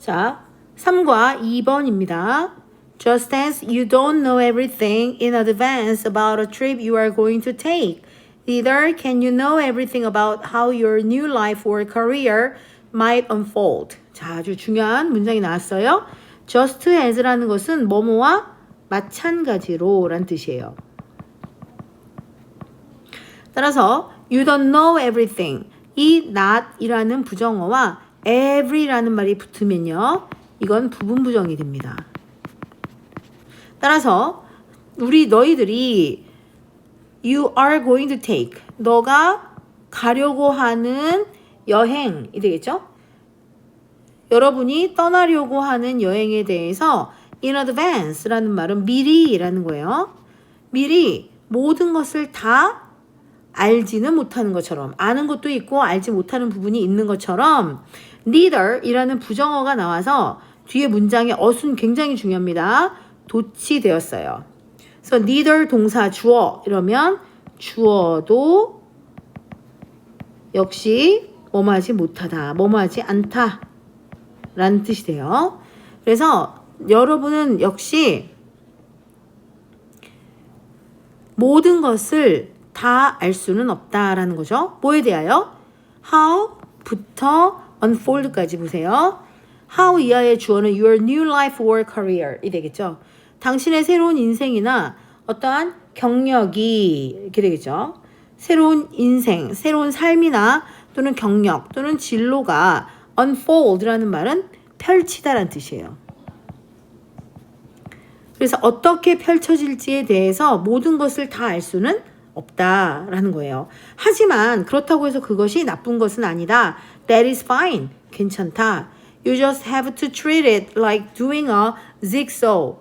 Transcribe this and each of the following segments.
자, 3과 2번입니다. Just as you don't know everything in advance about a trip you are going to take, neither can you know everything about how your new life or career might unfold. 자, 아주 중요한 문장이 나왔어요. Just as라는 것은 뭐뭐와 마찬가지로 란 뜻이에요. 따라서 you don't know everything 이 not이라는 부정어와 every라는 말이 붙으면요. 이건 부분 부정이 됩니다. 따라서 우리 너희들이 you are going to take 너가 가려고 하는 여행이 되겠죠? 여러분이 떠나려고 하는 여행에 대해서 in advance라는 말은 미리라는 거예요. 미리 모든 것을 다 알지는 못하는 것처럼 아는 것도 있고 알지 못하는 부분이 있는 것처럼 neither이라는 부정어가 나와서 뒤에 문장의 어순 굉장히 중요합니다. 도치되었어요. 그래서 neither 동사 주어 이러면 주어도 역시 뭐뭐하지 못하다, 뭐뭐하지 않다 라는 뜻이 돼요. 그래서 여러분은 역시 모든 것을 다 알 수는 없다라는 거죠. 뭐에 대하여? how부터 unfold까지 보세요. how 이하의 주어는 your new life or career이 되겠죠. 당신의 새로운 인생이나 어떠한 경력이 이렇게 되겠죠. 새로운 인생, 새로운 삶이나 또는 경력 또는 진로가 unfold라는 말은 펼치다라는 뜻이에요. 그래서 어떻게 펼쳐질지에 대해서 모든 것을 다 알 수는 없다라는 거예요. 하지만 그렇다고 해서 그것이 나쁜 것은 아니다. That is fine. 괜찮다. You just have to treat it like doing a zigzag.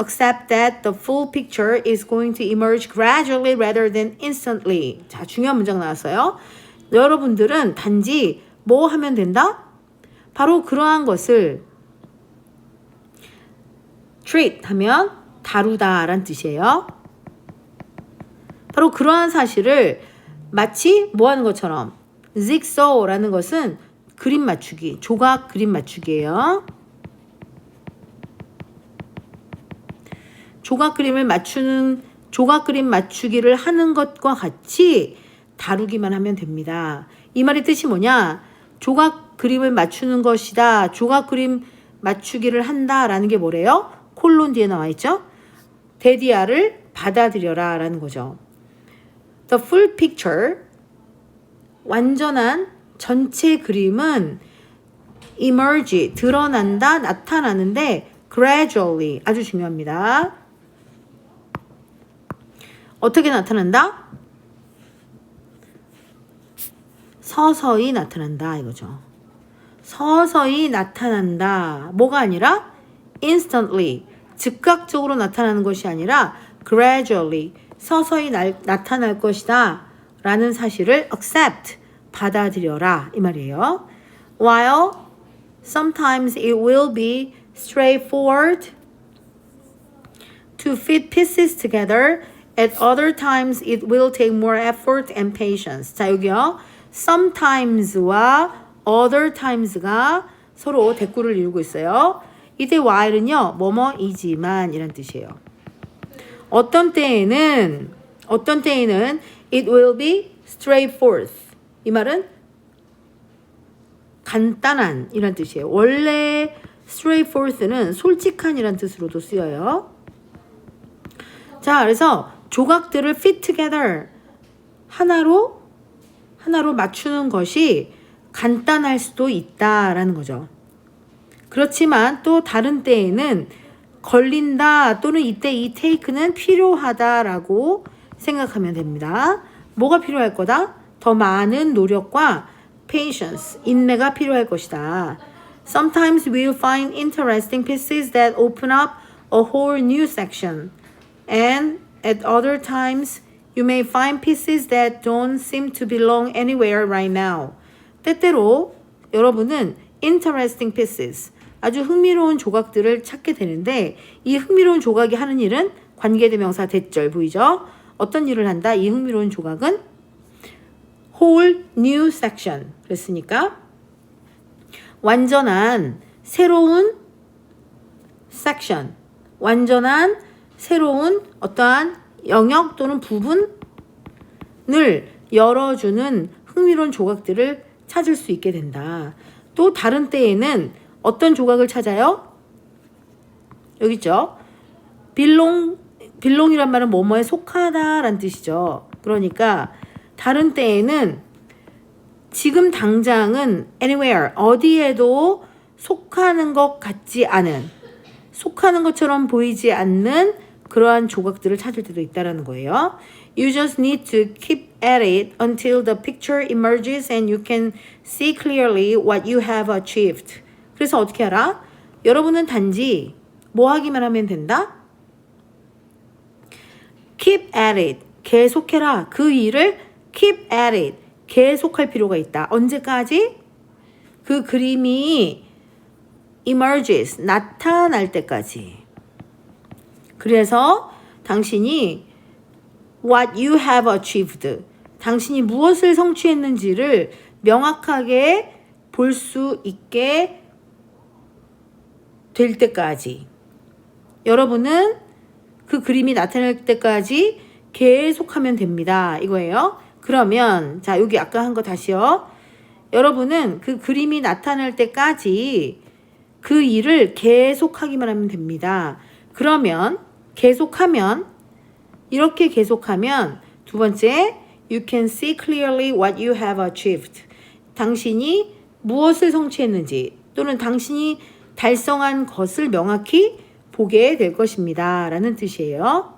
Except that the full picture is going to emerge gradually rather than instantly. 자, 중요한 문장 나왔어요. 여러분들은 단지 뭐 하면 된다? 바로 그러한 것을 treat 하면 다루다라는 뜻이에요. 바로 그러한 사실을 마치 뭐 하는 것처럼 zigzag라는 것은 그림 맞추기, 조각 그림 맞추기예요. 조각 그림을 맞추는 조각 그림 맞추기를 하는 것과 같이 다루기만 하면 됩니다. 이 말의 뜻이 뭐냐? 조각 그림을 맞추는 것이다. 조각 그림 맞추기를 한다라는 게 뭐래요? 콜론 뒤에 나와 있죠? 데디아를 받아들여라 라는 거죠. The full picture 완전한 전체 그림은 emerge 드러난다 나타나는데 gradually 아주 중요합니다. 어떻게 나타난다? 서서히 나타난다 이거죠. 서서히 나타난다. 뭐가 아니라 instantly 즉각적으로 나타나는 것이 아니라 gradually 서서히 나, 나타날 것이다 라는 사실을 accept 받아들여라 이 말이에요. While sometimes it will be straightforward to fit pieces together, at other times it will take more effort and patience. 자 여기요. sometimes와 other times가 서로 대꾸를 이루고 있어요. 이때 while은요. 뭐뭐이지만 이란 뜻이에요. 어떤 때에는 어떤 때에는 it will be straightforward. 이 말은 간단한 이란 뜻이에요. 원래 straightforward는 솔직한이란 뜻으로도 쓰여요. 자, 그래서 조각들을 fit together 하나로 하나로 맞추는 것이 간단할 수도 있다라는 거죠. 그렇지만 또 다른 때에는 걸린다 또는 이때 이 take는 필요하다라고 생각하면 됩니다. 뭐가 필요할 거다? 더 많은 노력과 patience, 인내가 필요할 것이다. Sometimes we'll find interesting pieces that open up a whole new section. And at other times, you may find pieces that don't seem to belong anywhere right now. 때때로 여러분은 interesting pieces, 아주 흥미로운 조각들을 찾게 되는데 이 흥미로운 조각이 하는 일은 관계대명사 대절 보이죠? 어떤 일을 한다? 이 흥미로운 조각은 whole new section 그랬으니까 완전한 새로운 section, 완전한 새로운 어떠한 영역 또는 부분을 열어주는 흥미로운 조각들을 찾을 수 있게 된다. 또 다른 때에는 어떤 조각을 찾아요? 여기 있죠. 빌롱 빌롱이란 말은 뭐뭐에 속하다라는 뜻이죠. 그러니까 다른 때에는 지금 당장은 anywhere 어디에도 속하는 것 같지 않은 속하는 것처럼 보이지 않는 그러한 조각들을 찾을 때도 있다라는 거예요. You just need to keep at it until the picture emerges and you can see clearly what you have achieved. 그래서 어떻게 알아? 여러분은 단지 뭐 하기만 하면 된다? keep at it. 계속해라. 그 일을 keep at it. 계속할 필요가 있다. 언제까지? 그 그림이 emerges. 나타날 때까지. 그래서 당신이 what you have achieved. 당신이 무엇을 성취했는지를 명확하게 볼 수 있게 될 때까지. 여러분은 그 그림이 나타날 때까지 계속하면 됩니다. 이거예요. 그러면 자 여기 아까 한 거 다시요. 여러분은 그 그림이 나타날 때까지 그 일을 계속하기만 하면 됩니다. 그러면 계속하면 이렇게 계속하면 두 번째 you can see clearly what you have achieved. 당신이 무엇을 성취했는지 또는 당신이 달성한 것을 명확히 보게 될 것입니다. 라는 뜻이에요.